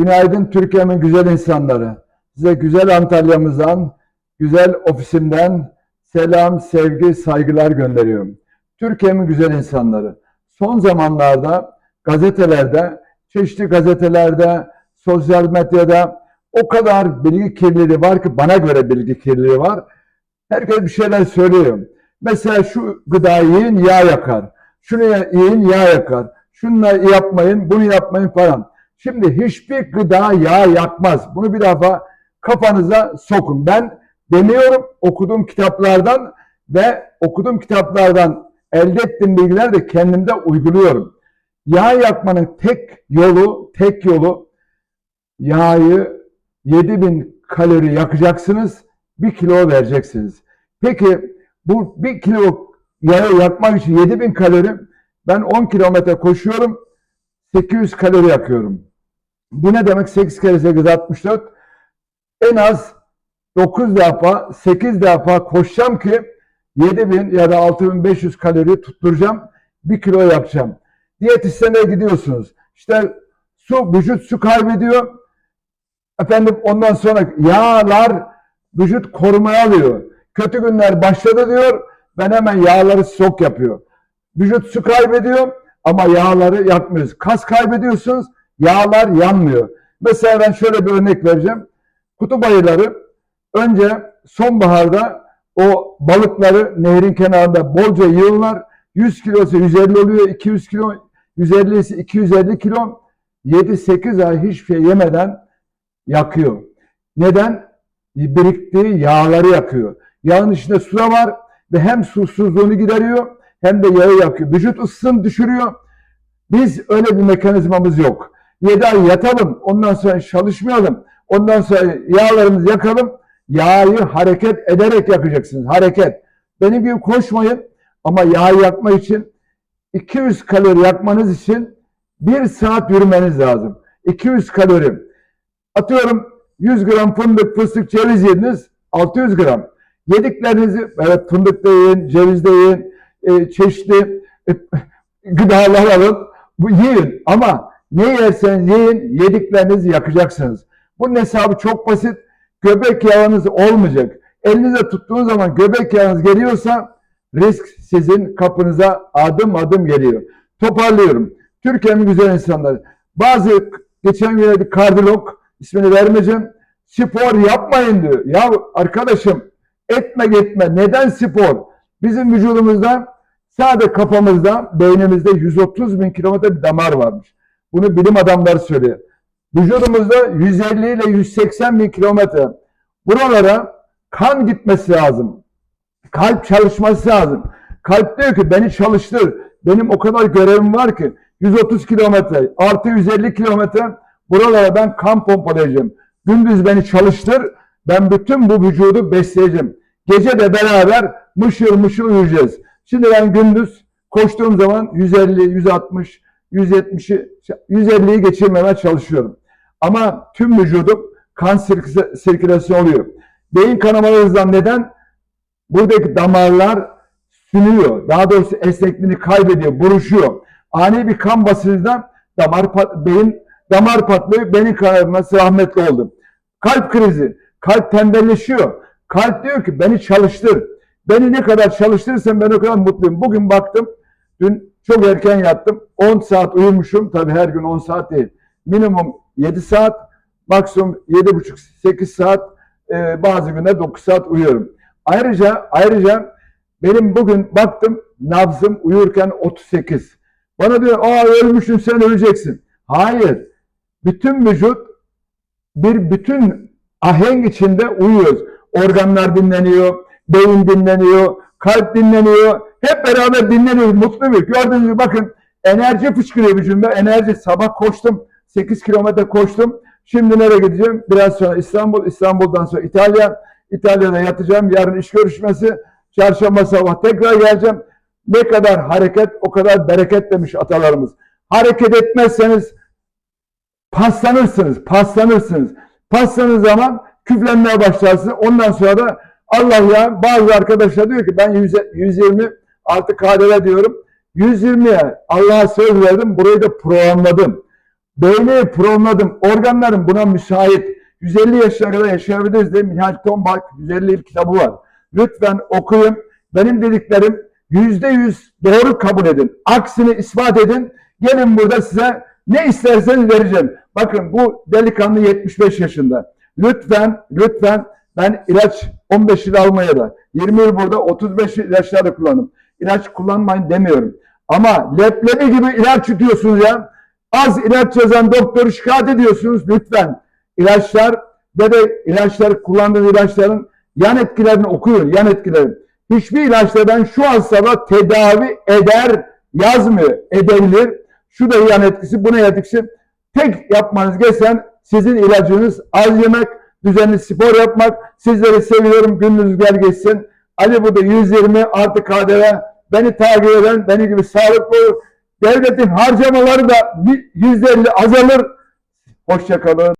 Günaydın Türkiye'min güzel insanları. Size güzel Antalya'mızdan, güzel ofisimden selam, sevgi, saygılar gönderiyorum. Türkiye'min güzel insanları. Son zamanlarda gazetelerde, çeşitli gazetelerde, sosyal medyada o kadar bilgi kirliliği var ki bana göre bilgi kirliliği var. Herkes bir şeyler söylüyor. Mesela şu gıdayı yiyin yağ yakar. Şunu yiyin yağ yakar. Şununla yapmayın, bunu yapmayın falan. Şimdi hiçbir gıda yağ yakmaz. Bunu bir defa kafanıza sokun. Ben demiyorum okuduğum kitaplardan ve okuduğum kitaplardan elde ettiğim bilgiler de kendimde uyguluyorum. Yağ yakmanın tek yolu, tek yolu yağı 7000 kalori yakacaksınız, 1 kilo vereceksiniz. Peki bu 1 kilo yağı yakmak için 7000 kalori, ben 10 kilometre koşuyorum, 800 kalori yakıyorum. Bu ne demek? 8 kere 8 64. En az 9 defa, 8 defa koşacağım ki 7000 ya da 6500 kalori tutturacağım. 1 kilo yapacağım. Diyetisyene gidiyorsunuz. İşte su, vücut su kaybediyor. Efendim ondan sonra yağlar vücut korumaya alıyor. Kötü günler başladı diyor. Ben hemen yağları sok yapıyor. Vücut su kaybediyor ama yağları yakmıyoruz. Kas kaybediyorsunuz, yağlar yanmıyor. Mesela ben şöyle bir örnek vereceğim. Kutup ayıları önce sonbaharda o balıkları nehrin kenarında bolca yiyorlar. 100 kilosu 150 oluyor, 200 kilo, 150 ise 250 kilo. 7-8 ay hiçbir şey yemeden yakıyor. Neden? Biriktiği yağları yakıyor. Yağın içinde su var ve hem susuzluğunu gideriyor hem de yağı yakıyor. Vücut ısısını düşürüyor. Biz öyle bir mekanizmamız yok. 7 ay yatalım, ondan sonra çalışmayalım, ondan sonra yağlarımızı yakalım. Yağı hareket ederek yakacaksınız. Hareket. Benim gibi koşmayın ama yağ yakma için 200 kalori yakmanız için 1 saat yürümeniz lazım. 200 kalori. Atıyorum 100 gram fındık, fıstık, ceviz yediniz 600 gram. Yediklerinizi evet fındık da yiyin, ceviz de yiyin, e, çeşitli e, gıdalar alın. Bu yiyin ama ne yerseniz yiyin, yediklerinizi yakacaksınız. Bunun hesabı çok basit. Göbek yağınız olmayacak. Elinize tuttuğunuz zaman göbek yağınız geliyorsa risk sizin kapınıza adım adım geliyor. Toparlıyorum. Türkiye'nin güzel insanları. Bazı geçen gün bir kardiyolog ismini vermeyeceğim. Spor yapmayın diyor. Ya arkadaşım etme gitme. Neden spor? Bizim vücudumuzda sadece kafamızda, beynimizde 130 bin kilometre bir damar varmış. Bunu bilim adamları söylüyor. Vücudumuzda 150 ile 180 bin kilometre. Buralara kan gitmesi lazım. Kalp çalışması lazım. Kalp diyor ki beni çalıştır. Benim o kadar görevim var ki 130 kilometre artı 150 kilometre buralara ben kan pompalayacağım. Gündüz beni çalıştır. Ben bütün bu vücudu besleyeceğim. Gece de beraber mışıl mışıl uyuyacağız. Şimdi ben gündüz koştuğum zaman 150, 160, 170'i, 150'yi geçirmemeye çalışıyorum. Ama tüm vücudum kan sirkülasyonu oluyor. Beyin kanamalarınızdan neden? Buradaki damarlar sünüyor. Daha doğrusu esnekliğini kaybediyor, buruşuyor. Ani bir kan basıncından damar pat, beyin damar patlıyor. Beyin kanaması rahmetli oldu. Kalp krizi. Kalp tembelleşiyor. Kalp diyor ki beni çalıştır. Beni ne kadar çalıştırırsan ben o kadar mutluyum. Bugün baktım. Dün çok erken yattım. 10 saat uyumuşum. Tabii her gün 10 saat değil. Minimum 7 saat. Maksimum 7,5-8 saat. E, bazı günler 9 saat uyuyorum. Ayrıca ayrıca benim bugün baktım nabzım uyurken 38. Bana diyor aa ölmüşsün sen öleceksin. Hayır. Bütün vücut bir bütün ahenk içinde uyuyoruz. Organlar dinleniyor, beyin dinleniyor, kalp dinleniyor. Hep beraber dinleniyoruz, mutlu bir. Gördüğünüz gibi bakın enerji fışkırıyor vücudumda. Enerji sabah koştum, 8 kilometre koştum. Şimdi nereye gideceğim? Biraz sonra İstanbul, İstanbul'dan sonra İtalya. İtalya'da yatacağım. Yarın iş görüşmesi. Çarşamba sabah tekrar geleceğim. Ne kadar hareket o kadar bereket demiş atalarımız. Hareket etmezseniz paslanırsınız, paslanırsınız. Paslanız zaman küflenmeye başlarsınız. Ondan sonra da Allah ya bazı arkadaşlar diyor ki ben 100, 120 artık KDV diyorum. 120'ye Allah'a söz verdim. Burayı da programladım. Beyni programladım. Organlarım buna müsait. 150 yaşına kadar yaşayabiliriz diye Mihail Tombak 150 yıl kitabı var. Lütfen okuyun. Benim dediklerim yüzde yüz doğru kabul edin. Aksini ispat edin. Gelin burada size ne isterseniz vereceğim. Bakın bu delikanlı 75 yaşında. Lütfen, lütfen ben ilaç 15 yıl almaya da 20 yıl burada 35 yıl ilaçları kullandım. İlaç kullanmayın demiyorum. Ama leblebi gibi ilaç yutuyorsunuz ya. Az ilaç yazan doktoru şikayet ediyorsunuz lütfen. İlaçlar ve de ilaçları kullandığınız ilaçların yan etkilerini okuyun. Yan etkilerini. Hiçbir ilaçla ben şu hastada tedavi eder yazmıyor. Edebilir. Şu da yan etkisi, bu ne etkisi. Tek yapmanız gereken sizin ilacınız az yemek, düzenli spor yapmak. Sizleri seviyorum. Gününüz güzel geçsin. Ali burada 120 artı KDV. Beni takip eden, beni gibi sağlıklı olur. Devletin harcamaları da %50 azalır. Hoşçakalın.